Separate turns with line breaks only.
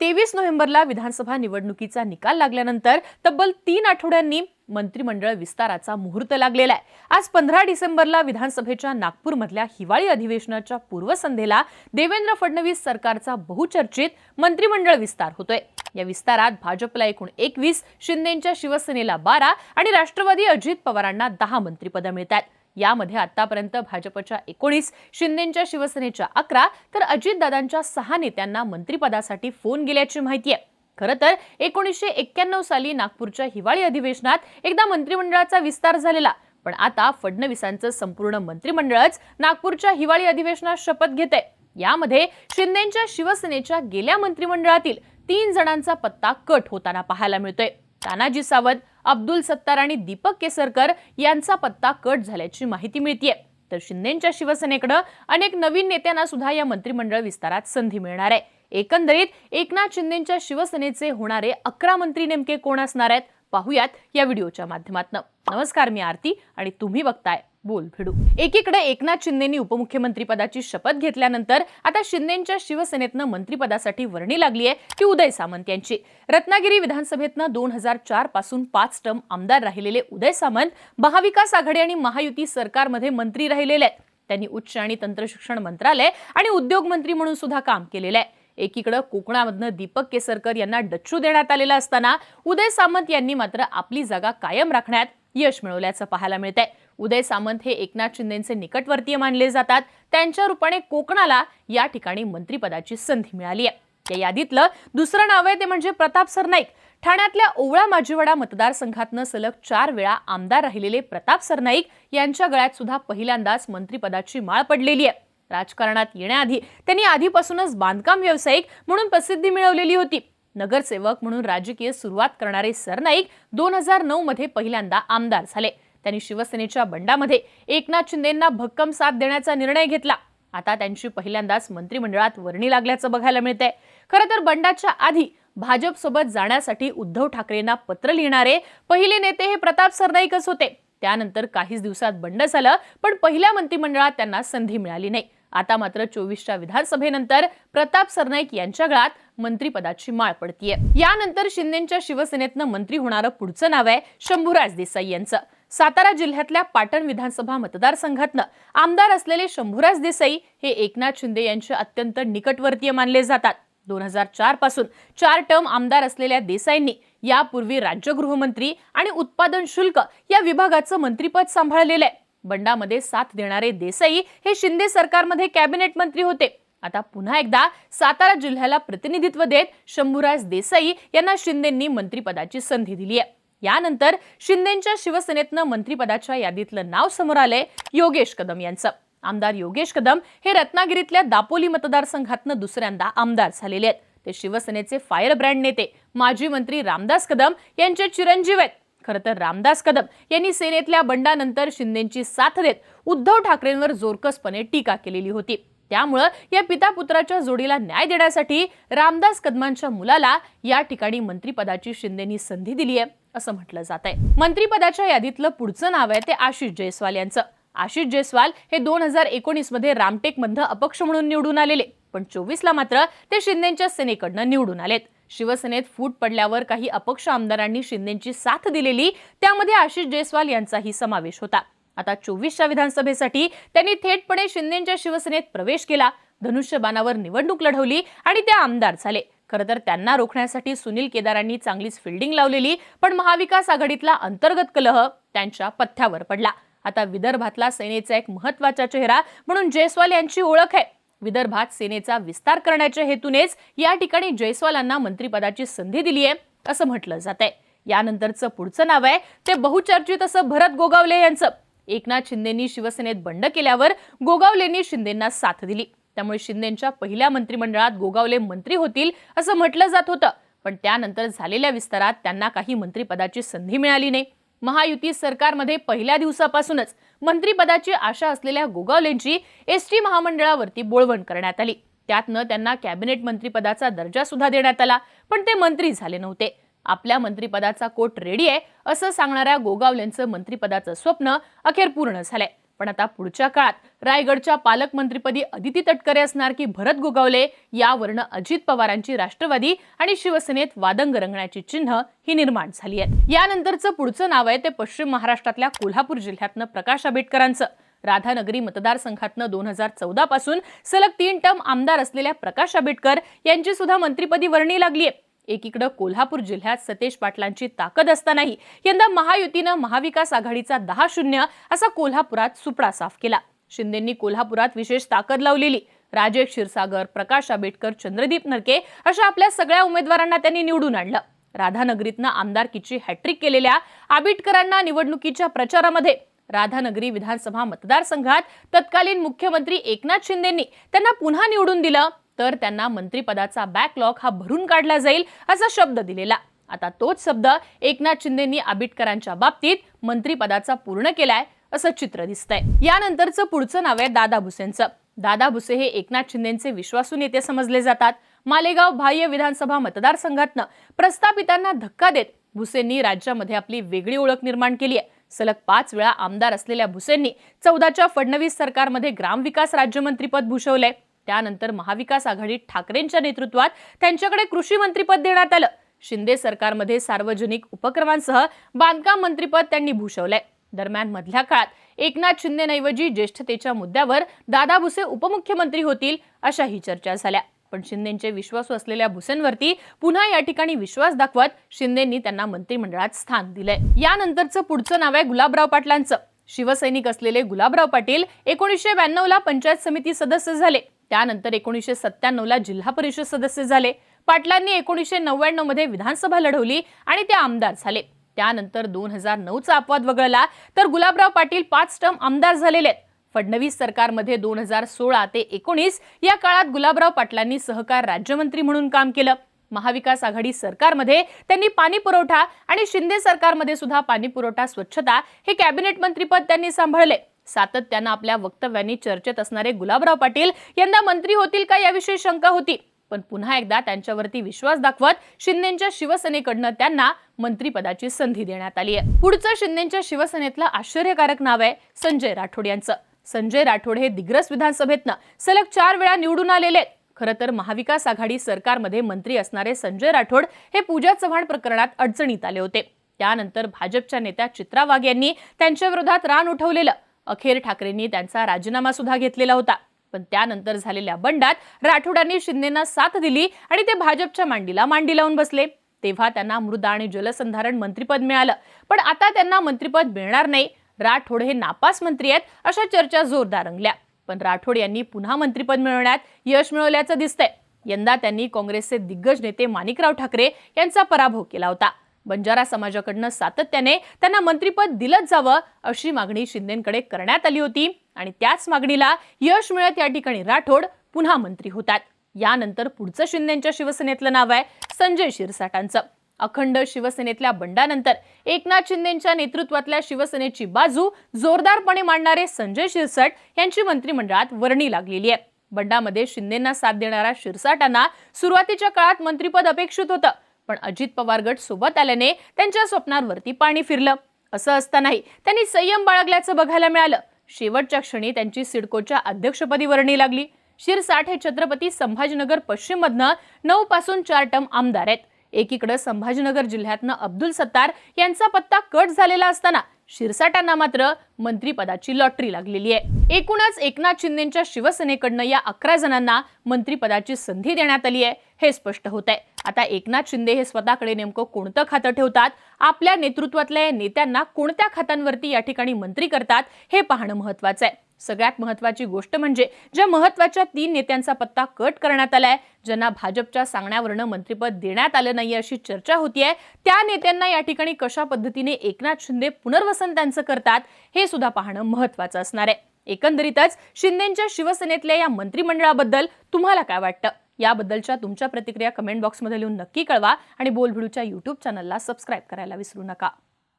तेवीस नोव्हेंबरला विधानसभा निवडणुकीचा निकाल लागल्यानंतर तब्बल तीन आठवड्यांनी मंत्रिमंडळ विस्ताराचा मुहूर्त लागलेला आहे. आज पंधरा डिसेंबरला विधानसभेच्या नागपूरमधल्या हिवाळी अधिवेशनाच्या पूर्वसंध्येला देवेंद्र फडणवीस सरकारचा बहुचर्चित मंत्रिमंडळ विस्तार होतोय. या विस्तारात भाजपला एकूण एकवीस शिंदेच्या शिवसेनेला बारा आणि राष्ट्रवादी अजित पवारांना दहा मंत्रिपदं मिळतात. यामध्ये आतापर्यंत भाजपच्या एकोणीस शिंदेच्या शिवसेनेच्या अकरा तर अजितदादांच्या सहा नेत्यांना मंत्रिपदासाठी फोन गेल्याची माहिती आहे. खरं तर एकोणीसशे एक्क्याण्णव साली नागपूरच्या हिवाळी अधिवेशनात एकदा मंत्रिमंडळाचा विस्तार झालेला पण आता फडणवीसांचं संपूर्ण मंत्रिमंडळच नागपूरच्या हिवाळी अधिवेशनात शपथ घेते यामध्ये शिंदेच्या शिवसेनेच्या गेल्या मंत्रिमंडळातील तीन जणांचा पत्ता कट होताना पाहायला मिळतोय. तानाजी सावंत अब्दुल सत्तार आणि दीपक केसरकर यांचा पत्ता कट झाल्याची माहिती मिळतीये. तर शिंदेच्या शिवसेनेकडे अनेक नवीन नेत्यांना सुद्धा या मंत्रिमंडळ विस्तारात संधी मिळणार आहे. एकंदरीत एकनाथ शिंदेच्या शिवसेनेचे होणारे अकरा मंत्री नेमके कोण असणार आहेत? पाहूयात या व्हिडिओच्या माध्यमातून. नमस्कार मी आरती आणि तुम्ही बघताय बोल भिडू एकीकडे एकनाथ शिंदेनी उपमुख्यमंत्रीपदाची शपथ घेतल्यानंतर आता शिंदेच्या शिवसेनेतनं मंत्रिपदासाठी वर्णी लागली आहे ती उदय सामंत यांची. रत्नागिरी विधानसभेतनं दोन हजार चारपासून पाच टर्म आमदार राहिलेले उदय सामंत महाविकास आघाडी आणि महायुती सरकारमध्ये मंत्री राहिलेले आहेत. त्यांनी उच्च आणि तंत्रशिक्षण मंत्रालय आणि उद्योग मंत्री म्हणून सुद्धा काम केलेलं आहे. एकीकडे कोकणामधनं दीपक केसरकर यांना डच्चू देण्यात आलेला असताना उदय सामंत यांनी मात्र आपली जागा कायम राखण्यात यश मिळवल्याचं पाहायला मिळतंय. उदय सामंत हे एकनाथ शिंदेचे निकटवर्तीय मानले जातात. त्यांच्या रूपाने कोकणाला या ठिकाणी मंत्रिपदाची संधी मिळाली आहे. या यादीतलं दुसरं नाव आहे ते म्हणजे प्रताप सरनाईक. ठाण्यातल्या ओवळा माजीवाडा मतदारसंघातनं सलग चार वेळा आमदार राहिलेले प्रताप सरनाईक यांच्या गळ्यात सुद्धा पहिल्यांदाच मंत्रिपदाची माळ पडलेली आहे. राजकारणात येण्याआधी त्यांनी आधीपासूनच बांधकाम व्यावसायिक म्हणून प्रसिद्धी मिळवलेली होती. नगरसेवक म्हणून राजकीय सुरुवात करणारे सरनाईक दोन हजार नऊ मध्ये पहिल्यांदा आमदार झाले. त्यांनी शिवसेनेच्या बंडामध्ये एकनाथ शिंदेंना भक्कम साथ देण्याचा निर्णय घेतला. आता त्यांची पहिल्यांदाच मंत्रिमंडळात वर्णी लागल्याचं बघायला मिळतंय. खरं तर बंडाच्या आधी भाजपसोबत जाण्यासाठी उद्धव ठाकरेंना पत्र लिहिणारे पहिले नेते हे प्रताप सरनाईकच होते. त्यानंतर काहीच दिवसात बंड झालं पण पहिल्या मंत्रिमंडळात त्यांना संधी मिळाली नाही. आता मात्र चोवीसच्या विधानसभेनंतर प्रताप सरनाईक यांच्या गळात मंत्रीपदाची माळ पडतीये. यानंतर शिंदेच्या शिवसेनेतनं मंत्री होणारं पुढचं नाव आहे शंभूराज देसाई यांचं. सातारा जिल्ह्यातल्या पाटण विधानसभा मतदारसंघातनं आमदार असलेले शंभूराज देसाई हे एकनाथ शिंदे यांचे अत्यंत निकटवर्तीय मानले जातात. दोन हजार चारपासून चार टर्म आमदार असलेल्या देसाईंनी यापूर्वी राज्य गृहमंत्री आणि उत्पादन शुल्क या विभागाचं मंत्रीपद सांभाळलेलं आहे. बंडामध्ये साथ देणारे देसाई हे शिंदे सरकारमध्ये कॅबिनेट मंत्री होते. आता पुन्हा एकदा सातारा जिल्ह्याला प्रतिनिधित्व देत शंभूराज देसाई यांना शिंदेंनी मंत्रिपदाची संधी दिली आहे. यानंतर शिंदेच्या शिवसेनेतनं मंत्रिपदाच्या यादीतलं नाव समोर आलंय योगेश कदम यांचं. आमदार योगेश कदम हे रत्नागिरीतल्या दापोली मतदारसंघातनं दुसऱ्यांदा आमदार झालेले आहेत. ते शिवसेनेचे फायर ब्रँड नेते माजी मंत्री रामदास कदम यांचे चिरंजीव आहेत. खरं तर रामदास कदम यांनी सेनेतल्या बंडानंतर शिंदेची साथ देत उद्धव ठाकरेंवर जोरकसपणे टीका केलेली होती. त्यामुळं या पिता पुत्राच्या जोडीला न्याय देण्यासाठी रामदास कदमांच्या मुलाला या ठिकाणी मंत्रिपदाची शिंदेनी संधी दिली आहे असं म्हटलं जात आहे मंत्रीपदाच्या यादीतलं पुढचं नाव आहे ते आशिष जयस्वाल यांचं. आशिष जयस्वाल हे दोन हजार एकोणीसमध्ये रामटेक अपक्ष म्हणून निवडून आलेले. पण चोवीसला मात्र ते शिंदेच्या सेनेकडनं निवडून आलेत. शिवसेनेत फूट पडल्यावर काही अपक्ष आमदारांनी शिंदेची साथ दिलेली त्यामध्ये आशिष जयस्वाल यांचाही समावेश होता. आता चोवीसच्या विधानसभेसाठी त्यांनी थेटपणे शिंदेच्या शिवसेनेत प्रवेश केला. धनुष्यबाणावर निवडणूक लढवली आणि ते आमदार झाले. खरं तर त्यांना रोखण्यासाठी सुनील केदारांनी चांगलीच फिल्डिंग लावलेली पण महाविकास आघाडीतला अंतर्गत कलह त्यांच्या पथ्यावर पडला. आता विदर्भातला सेनेचा एक महत्त्वाचा चेहरा म्हणून जयस्वाल यांची ओळख आहे. विदर्भात सेनेचा विस्तार करण्याच्या हेतूनेच या ठिकाणी जयस्वालांना मंत्रिपदाची संधी दिली आहे असं म्हटलं जात आहे. यानंतरचं पुढचं नाव आहे ते बहुचर्चित असं भरत गोगावले यांचं. एकनाथ शिंदेनी शिवसेनेत बंड केल्यावर गोगावलेंनी शिंदेंना साथ दिली. त्यामुळे शिंदेच्या पहिल्या मंत्रिमंडळात गोगावले मंत्री होतील असं म्हटलं जात होतं. पण त्यानंतर झालेल्या विस्तारात त्यांना काही मंत्रिपदाची संधी मिळाली नाही. महायुती सरकारमध्ये पहिल्या दिवसापासूनच मंत्रिपदाची आशा असलेल्या गोगावलेंची एस टी महामंडळावरती बोळवण करण्यात आली. त्यातनं त्यांना कॅबिनेट मंत्रिपदाचा दर्जा सुद्धा देण्यात आला पण ते मंत्री झाले नव्हते. आपल्या मंत्रिपदाचा कोट रेडी आहे असं सांगणाऱ्या गोगावलेंचं मंत्रिपदाचं स्वप्न अखेर पूर्ण झालंय. पण आता पुढच्या काळात रायगडच्या पालकमंत्रीपदी अदिती तटकरे असणार की भरत गोगावले यावरनं अजित पवारांची राष्ट्रवादी आणि शिवसेनेत वादंग रंगण्याची चिन्ह ही निर्माण झाली आहेत. यानंतरचं पुढचं नाव आहे ते पश्चिम महाराष्ट्रातल्या कोल्हापूर जिल्ह्यातनं प्रकाश आंबेडकरांचं. राधानगरी मतदारसंघातनं दोन हजार चौदा पासून सलग तीन टर्म आमदार असलेल्या प्रकाश आंबेडकर यांची सुद्धा मंत्रिपदी वर्णी लागली आहे एकीकडं कोल्हापूर जिल्ह्यात सतेज पाटलांची ताकद असतानाही यंदा महायुतीनं महाविकास आघाडीचा दहा शून्य असा कोल्हापुरात सुपडा साफ केला. शिंदेंनी कोल्हापुरात विशेष ताकद लावलेली. राजेश क्षीरसागर प्रकाश आंबेडकर चंद्रदीप नरके अशा आपल्या सगळ्या उमेदवारांना त्यांनी निवडून आणलं. राधानगरीतनं आमदारकीची हॅट्रिक केलेल्या आबिटकरांना निवडणुकीच्या प्रचारामध्ये राधानगरी विधानसभा मतदारसंघात तत्कालीन मुख्यमंत्री एकनाथ शिंदेंनी त्यांना पुन्हा निवडून दिलं. तर त्यांना मंत्रिपदाचा बॅकलॉग हा भरून काढला जाईल असा शब्द दिलेला. आता तोच शब्द एकनाथ शिंदेंनी आबिटकरांच्या बाबतीत मंत्रिपदाचा पूर्ण केलाय असं चित्र दिसतंय. यानंतरचं पुढचं नाव आहे दादा भुसेंचं. दादा भुसे हे एकनाथ शिंदेचे विश्वासू नेते समजले जातात. मालेगाव बाह्य विधानसभा मतदारसंघातनं प्रस्थापितांना धक्का देत भुसेंनी राज्यामध्ये आपली वेगळी ओळख निर्माण केली आहे. सलग पाच वेळा आमदार असलेल्या भुसेंनी चौदाच्या फडणवीस सरकारमध्ये ग्रामविकास राज्यमंत्रीपद भूषवलंय. त्यानंतर महाविकास आघाडीत ठाकरेंच्या नेतृत्वात त्यांच्याकडे कृषी मंत्रीपद देण्यात आलं. शिंदे सरकारमध्ये सार्वजनिक उपक्रमांसह बांधकाम मंत्रीपद त्यांनी भूषवलंय. दरम्यान मधल्या काळात एकनाथ शिंदेऐवजी ज्येष्ठतेच्या मुद्द्यावर दादा भुसे उपमुख्यमंत्री होतील अशाही चर्चा झाल्या. पण शिंदेचे विश्वासू असलेल्या भुसेंवरती पुन्हा या ठिकाणी विश्वास दाखवत शिंदेंनी त्यांना मंत्रिमंडळात स्थान दिलंय. यानंतरचं पुढचं नाव आहे गुलाबराव पाटलांचं. शिवसैनिक असलेले गुलाबराव पाटील एकोणीसशे ब्याण्णवला पंचायत समिती सदस्य झाले. त्यानंतर एकोणीसशे सत्त्याण्णवला जिल्हा परिषद सदस्य झाले. पाटलांनी एकोणीसशे नव्याण्णवमध्ये विधानसभा लढवली आणि ते आमदार झाले. त्यानंतर दोन हजार नऊचा अपवाद वगळला तर गुलाबराव पाटील पाच टर्म आमदार झालेले आहेत. फडणवीस सरकारमध्ये दोन हजार सोळा ते एकोणीस या काळात गुलाबराव पाटलांनी सहकार राज्यमंत्री म्हणून काम केलं. महाविकास आघाडी सरकारमध्ये त्यांनी पाणी पुरवठा आणि शिंदे सरकारमध्ये सुद्धा पाणी पुरवठा स्वच्छता हे कॅबिनेट मंत्रीपद त्यांनी सांभाळले. सातत्यानं आपल्या वक्तव्यांनी चर्चेत असणारे गुलाबराव पाटील यंदा मंत्री होतील का याविषयी शंका होती. पण पुन्हा एकदा त्यांच्यावरती विश्वास दाखवत शिंदेच्या शिवसेनेकडनं त्यांना मंत्रीपदाची संधी देण्यात आली आहे पुढचं शिंदेच्या शिवसेनेतलं आश्चर्यकारक नाव आहे संजय राठोड यांचं. संजय राठोड हे दिग्रस विधानसभेतनं सलग चार वेळा निवडून आलेले आहेत. खरं तर महाविकास आघाडी सरकारमध्ये मंत्री असणारे संजय राठोड हे पूजा चव्हाण प्रकरणात अडचणीत आले होते. त्यानंतर भाजपच्या नेत्या चित्रा वाघ यांनी त्यांच्या विरोधात रान उठवलेलं. अखेर ठाकरेंनी त्यांचा राजीनामा सुद्धा घेतलेला होता. पण त्यानंतर झालेल्या बंडात राठोडांनी शिंदेना साथ दिली आणि ते भाजपच्या मांडीला मांडी लावून बसले. तेव्हा त्यांना मृदा आणि जलसंधारण मंत्रिपद मिळालं. पण आता त्यांना मंत्रिपद मिळणार नाही. राठोड हे नापास मंत्री आहेत अशा चर्चा जोरदार रंगल्या. पण राठोड यांनी पुन्हा मंत्रिपद मिळवण्यात यश मिळवल्याचं दिसतंय. यंदा त्यांनी काँग्रेसचे दिग्गज नेते माणिकराव ठाकरे यांचा पराभव केला होता. बंजारा समाजाकडनं सातत्याने त्यांना मंत्रिपद दिलंच जावं अशी मागणी शिंदेकडे करण्यात आली होती. आणि त्याच मागणीला यश मिळत या ठिकाणी राठोड पुन्हा मंत्री होतात. यानंतर पुढचं शिंदेच्या शिवसेनेतलं नाव आहे संजय शिरसाटांचं. अखंड शिवसेनेतल्या बंडानंतर एकनाथ शिंदेच्या नेतृत्वातल्या शिवसेनेची बाजू जोरदारपणे मांडणारे संजय शिरसाट यांची मंत्रिमंडळात वर्णी लागलेली आहे. बंडामध्ये शिंदेना साथ देणाऱ्या शिरसाटांना सुरुवातीच्या काळात मंत्रिपद अपेक्षित होतं. पण अजित पवार गट सोबत आल्याने त्यांच्या स्वप्नांवरती पाणी फिरलं. असं असतानाही त्यांनी संयम बाळगल्याचं बघायला मिळालं. शेवटच्या क्षणी त्यांची सिडकोच्या अध्यक्षपदी वर्णी लागली. शिरसाठ हे छत्रपती संभाजीनगर पश्चिममधनं नऊ पासून चार टर्म आमदार आहेत. एकीकडे संभाजीनगर जिल्ह्यातनं अब्दुल सत्तार यांचा पत्ता कट झालेला असताना शिरसाटांना मात्र मंत्रीपदाची लॉटरी लागलेली आहे. एकूणच एकनाथ शिंदेच्या शिवसेनेकडनं या अकरा जणांना मंत्रीपदाची संधी देण्यात आली आहे हे स्पष्ट होत आहे आता एकनाथ शिंदे हे स्वतःकडे नेमकं कोणतं खातं ठेवतात? आपल्या नेतृत्वातल्या नेत्यांना कोणत्या खात्यांवरती या ठिकाणी मंत्री करतात? हे पाहणं महत्वाचं आहे. सगळ्यात महत्वाची गोष्ट म्हणजे ज्या महत्त्वाच्या तीन नेत्यांचा पत्ता कट करण्यात आलाय ज्यांना भाजपच्या सांगण्यावरनं मंत्रिपद देण्यात आलं नाही अशी चर्चा होतीये त्या नेत्यांना या ठिकाणी कशा पद्धतीने एकनाथ शिंदे पुनर्वसन त्यांचं करतात हे सुद्धा पाहणं महत्वाचं असणार आहे. एकंदरीतच शिंदेच्या शिवसेनेतल्या या मंत्रिमंडळाबद्दल तुम्हाला काय वाटतं? याबद्दलच्या तुमच्या प्रतिक्रिया कमेंट बॉक्समध्ये लिहून नक्की कळवा आणि बोलभिडूच्या यूट्यूब चॅनलला सबस्क्राईब करायला विसरू नका.